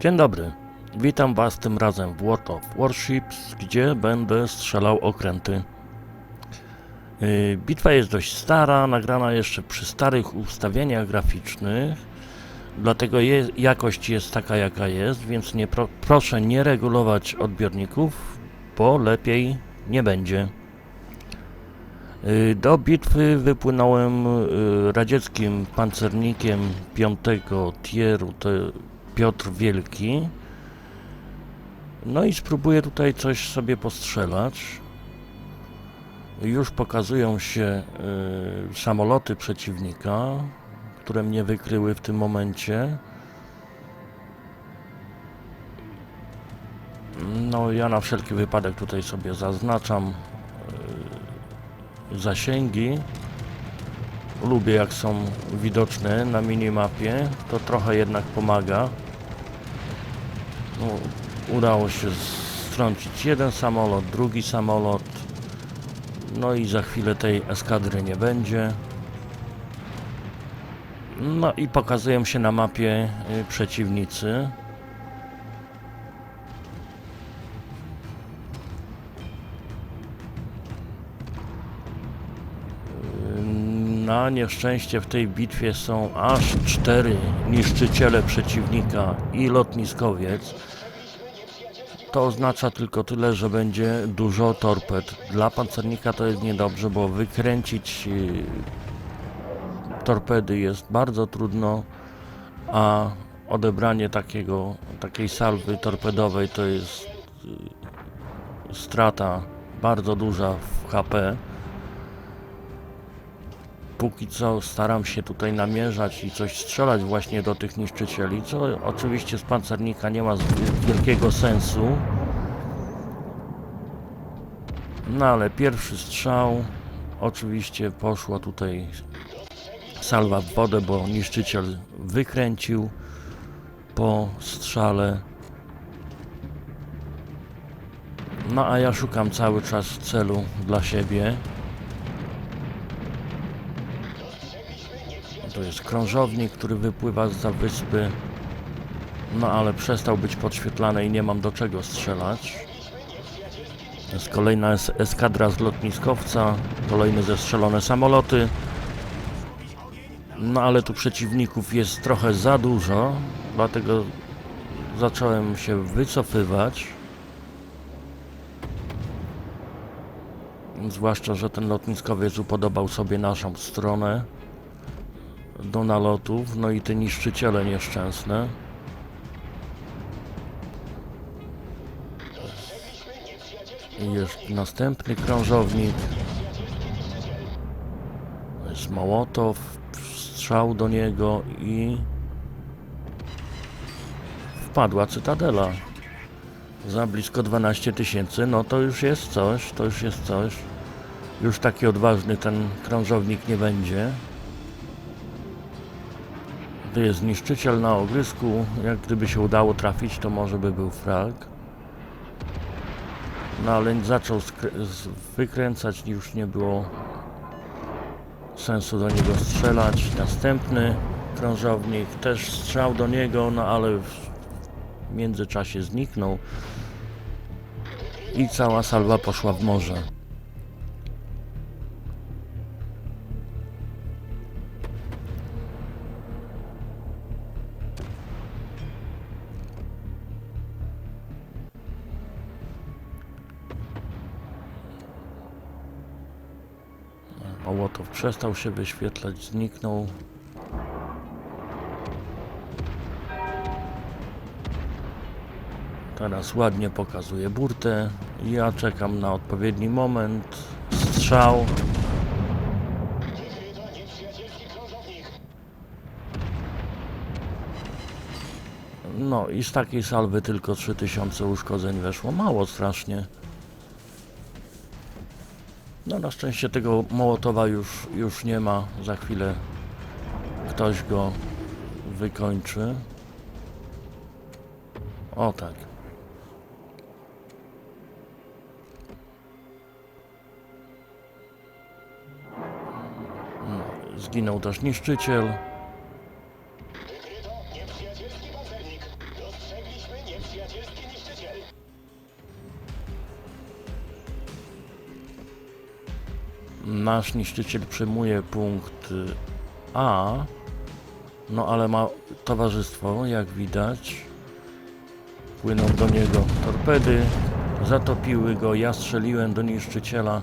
Dzień dobry. Witam Was tym razem w World of Warships, gdzie będę strzelał okręty. Yy, Bitwa jest dość stara, nagrana jeszcze przy starych ustawieniach graficznych, dlatego je, jakość jest taka jaka jest, więc nie pro, proszę nie regulować odbiorników, bo lepiej nie będzie. Yy, Do bitwy wypłynąłem yy, radzieckim pancernikiem 5 tieru, Piotr Wielki. No i spróbuję tutaj coś sobie postrzelać. Już pokazują się y, samoloty przeciwnika, które mnie wykryły w tym momencie. No ja na wszelki wypadek tutaj sobie zaznaczam y, zasięgi. Lubię jak są widoczne na minimapie, to trochę jednak pomaga. No, udało się strącić jeden samolot, drugi samolot. No i za chwilę tej eskadry nie będzie. No i pokazują się na mapie y, przeciwnicy. Na nieszczęście w tej bitwie są aż cztery niszczyciele przeciwnika i lotniskowiec. To oznacza tylko tyle, że będzie dużo torped. Dla pancernika to jest niedobrze, bo wykręcić y, torpedy jest bardzo trudno, a odebranie takiego, takiej salwy torpedowej to jest y, strata bardzo duża w HP póki co staram się tutaj namierzać i coś strzelać właśnie do tych niszczycieli, co oczywiście z pancernika nie ma wielkiego sensu. No ale pierwszy strzał, oczywiście poszła tutaj salwa w wodę, bo niszczyciel wykręcił po strzale. No a ja szukam cały czas celu dla siebie. To jest krążownik, który wypływa za wyspy. No ale przestał być podświetlany i nie mam do czego strzelać. Jest kolejna es eskadra z lotniskowca, kolejne zestrzelone samoloty. No ale tu przeciwników jest trochę za dużo, dlatego zacząłem się wycofywać. Zwłaszcza, że ten lotniskowiec upodobał sobie naszą stronę do nalotów, no i te niszczyciele nieszczęsne. I jest następny krążownik. To Jest Mołotow, strzał do niego i wpadła cytadela. Za blisko 12 tysięcy, no to już jest coś, to już jest coś. Już taki odważny ten krążownik nie będzie. To jest niszczyciel na ogrysku. Jak gdyby się udało trafić, to może by był frag. No ale zaczął wykręcać, już nie było sensu do niego strzelać. Następny krążownik, też strzał do niego, no ale w międzyczasie zniknął. I cała salwa poszła w morze. Przestał się wyświetlać, zniknął. Teraz ładnie pokazuje burtę. Ja czekam na odpowiedni moment. Strzał. No i z takiej salwy tylko 3000 uszkodzeń weszło. Mało strasznie. No na szczęście tego Mołotowa już, już nie ma. Za chwilę ktoś go wykończy. O tak. No, zginął też niszczyciel. Nasz niszczyciel przyjmuje punkt y, A, no ale ma towarzystwo, jak widać. Płyną do niego torpedy, zatopiły go, ja strzeliłem do niszczyciela.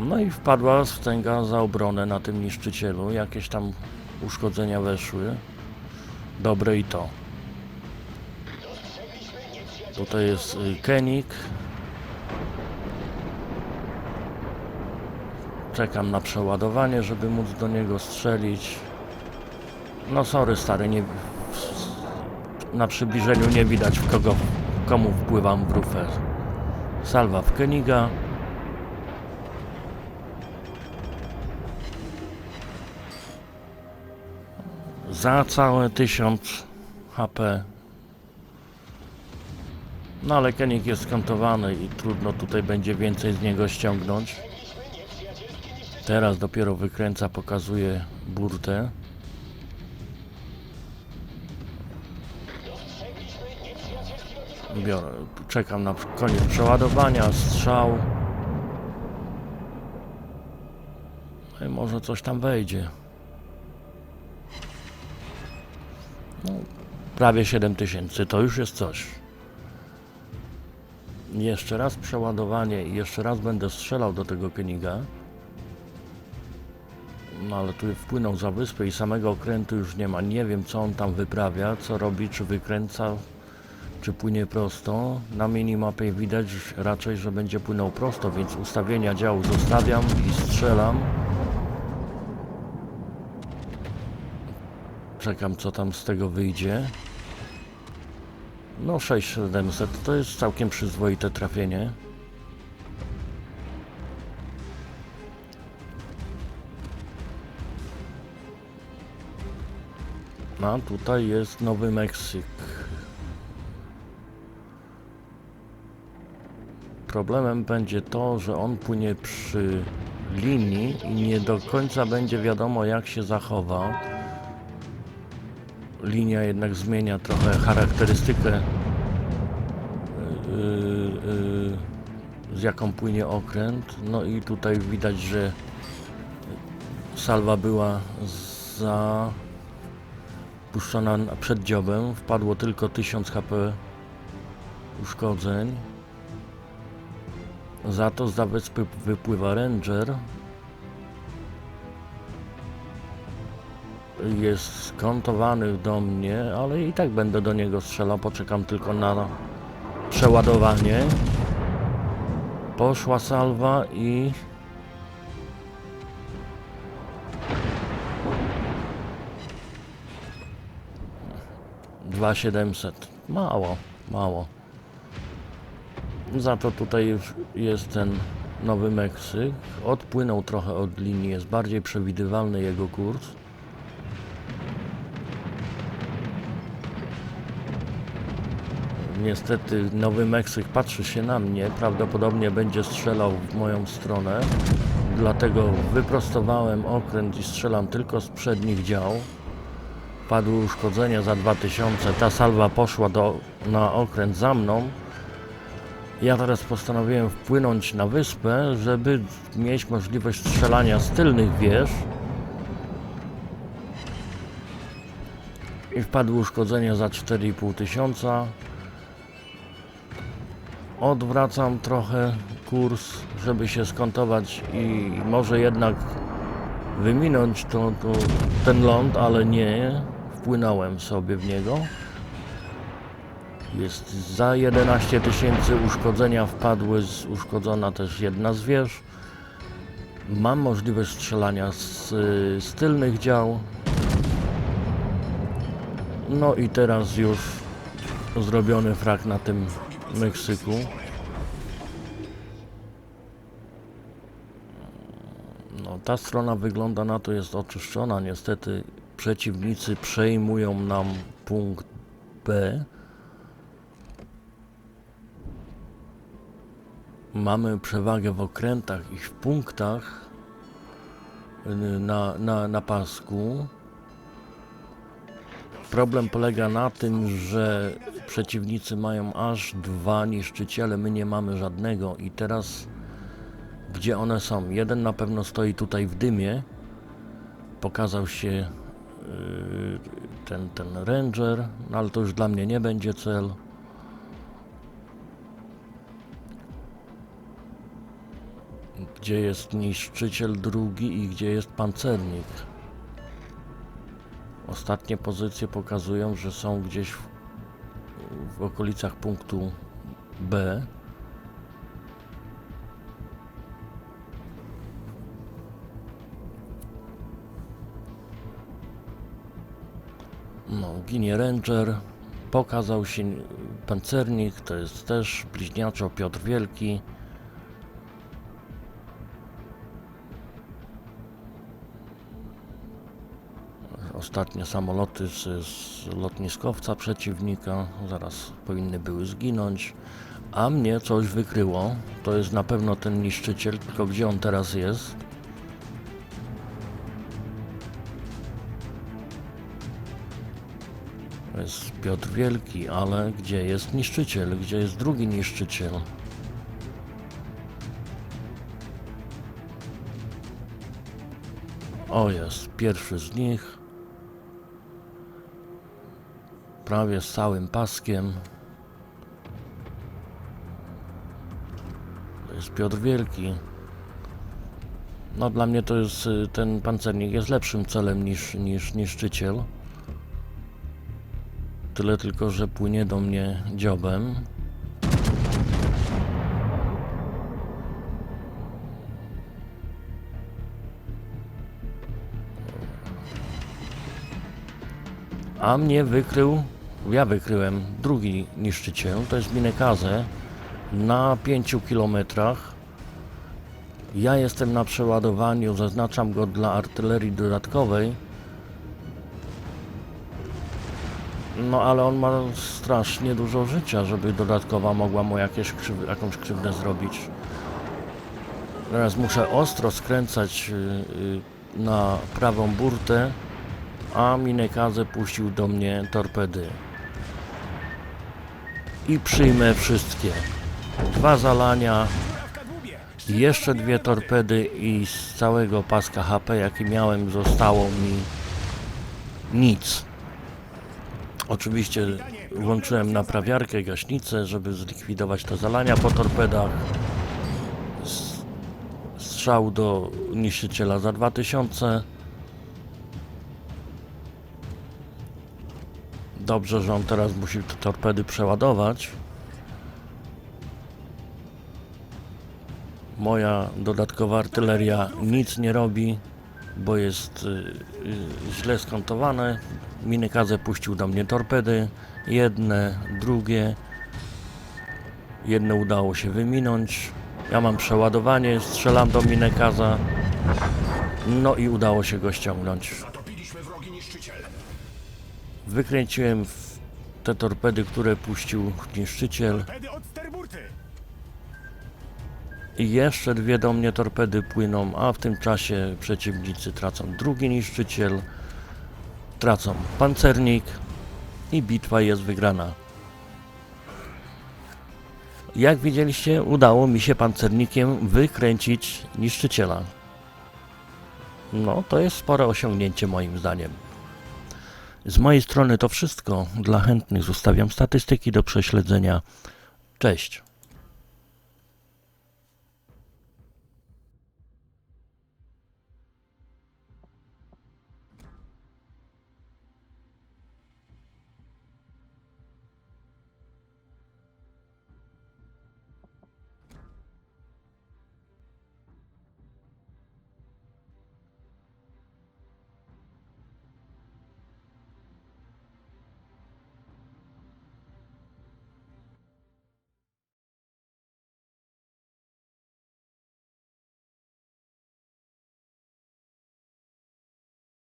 No i wpadła wstęga za obronę na tym niszczycielu. Jakieś tam uszkodzenia weszły. Dobre i to. Tutaj jest y, Kenik. Czekam na przeładowanie, żeby móc do niego strzelić. No sorry stary, nie, na przybliżeniu nie widać w kogo, komu wpływam w rufę. Salwa w Keniga. Za całe 1000 HP. No ale Kenik jest skontowany i trudno tutaj będzie więcej z niego ściągnąć. Teraz dopiero wykręca, pokazuje burtę. Biorę, czekam na koniec przeładowania, strzał. No i może coś tam wejdzie. No, prawie 7000 to już jest coś. Jeszcze raz przeładowanie i jeszcze raz będę strzelał do tego Keniga. No ale tu wpłynął za wyspę i samego okrętu już nie ma. Nie wiem co on tam wyprawia, co robi, czy wykręca, czy płynie prosto. Na minimapie widać raczej, że będzie płynął prosto, więc ustawienia działu zostawiam i strzelam. Czekam co tam z tego wyjdzie. No 6700 to jest całkiem przyzwoite trafienie. A tutaj jest Nowy Meksyk. Problemem będzie to, że on płynie przy linii i nie do końca będzie wiadomo jak się zachowa. Linia jednak zmienia trochę charakterystykę yy, yy, z jaką płynie okręt. No i tutaj widać, że salwa była za puszczona na- przed dziobem. Wpadło tylko 1000 HP uszkodzeń. Za to z wypływa Ranger. Jest skontowany do mnie, ale i tak będę do niego strzelał. Poczekam tylko na przeładowanie. Poszła salwa i 2700. Mało, mało. Za to tutaj jest ten Nowy Meksyk. Odpłynął trochę od linii, jest bardziej przewidywalny jego kurs. Niestety Nowy Meksyk patrzy się na mnie, prawdopodobnie będzie strzelał w moją stronę. Dlatego wyprostowałem okręt i strzelam tylko z przednich dział. Padły uszkodzenia za 2000. Ta salwa poszła do, na okręt za mną. Ja teraz postanowiłem wpłynąć na wyspę, żeby mieć możliwość strzelania z tylnych wież. I wpadły uszkodzenia za 4,5 tysiąca. Odwracam trochę kurs, żeby się skontować i może jednak wyminąć to, to, ten ląd, ale nie. Wpłynąłem sobie w niego. Jest za 11 tysięcy uszkodzenia wpadły, z, uszkodzona też jedna z wież. Mam możliwość strzelania z, z tylnych dział. No i teraz już zrobiony frak na tym Meksyku. No, ta strona wygląda na to jest oczyszczona. Niestety przeciwnicy przejmują nam punkt B. Mamy przewagę w okrętach i w punktach y, na, na, na pasku. Problem polega na tym, że przeciwnicy mają aż dwa niszczyciele, my nie mamy żadnego i teraz gdzie one są? Jeden na pewno stoi tutaj w dymie. Pokazał się yy, ten, ten ranger, no ale to już dla mnie nie będzie cel. Gdzie jest niszczyciel drugi i gdzie jest pancernik? Ostatnie pozycje pokazują, że są gdzieś w, w okolicach punktu B. No, ginie Ranger. Pokazał się pancernik, to jest też bliźniaczo Piotr Wielki. Ostatnie samoloty z, z lotniskowca przeciwnika zaraz powinny były zginąć. A mnie coś wykryło. To jest na pewno ten niszczyciel, tylko gdzie on teraz jest? To jest Piotr Wielki, ale gdzie jest niszczyciel? Gdzie jest drugi niszczyciel? O jest, pierwszy z nich. Prawie z całym paskiem. To jest Piotr Wielki. No dla mnie to jest y, ten pancernik jest lepszym celem niż, niż niszczyciel. Tyle tylko, że płynie do mnie dziobem. A mnie wykrył, ja wykryłem drugi niszczyciel, to jest Minekaze na 5 kilometrach. Ja jestem na przeładowaniu, zaznaczam go dla artylerii dodatkowej. No ale on ma strasznie dużo życia, żeby dodatkowa mogła mu jakieś krzyw jakąś krzywdę zrobić. Teraz muszę ostro skręcać y, y, na prawą burtę, a Minekaze puścił do mnie torpedy. I przyjmę wszystkie. Dwa zalania, jeszcze dwie torpedy i z całego paska HP jaki miałem zostało mi nic. Oczywiście włączyłem naprawiarkę, gaśnicę, żeby zlikwidować te zalania po torpedach. Strzał do niszczyciela za 2000. Dobrze, że on teraz musi te torpedy przeładować. Moja dodatkowa artyleria nic nie robi, bo jest y, y, źle skontowane. Minekaze puścił do mnie torpedy, jedne, drugie. Jedne udało się wyminąć. Ja mam przeładowanie, strzelam do Minekaza. No i udało się go ściągnąć. Wykręciłem te torpedy, które puścił niszczyciel. I jeszcze dwie do mnie torpedy płyną, a w tym czasie przeciwnicy tracą drugi niszczyciel, tracą pancernik i bitwa jest wygrana. Jak widzieliście, udało mi się pancernikiem wykręcić niszczyciela. No, to jest spore osiągnięcie moim zdaniem. Z mojej strony to wszystko. Dla chętnych zostawiam statystyki do prześledzenia. Cześć.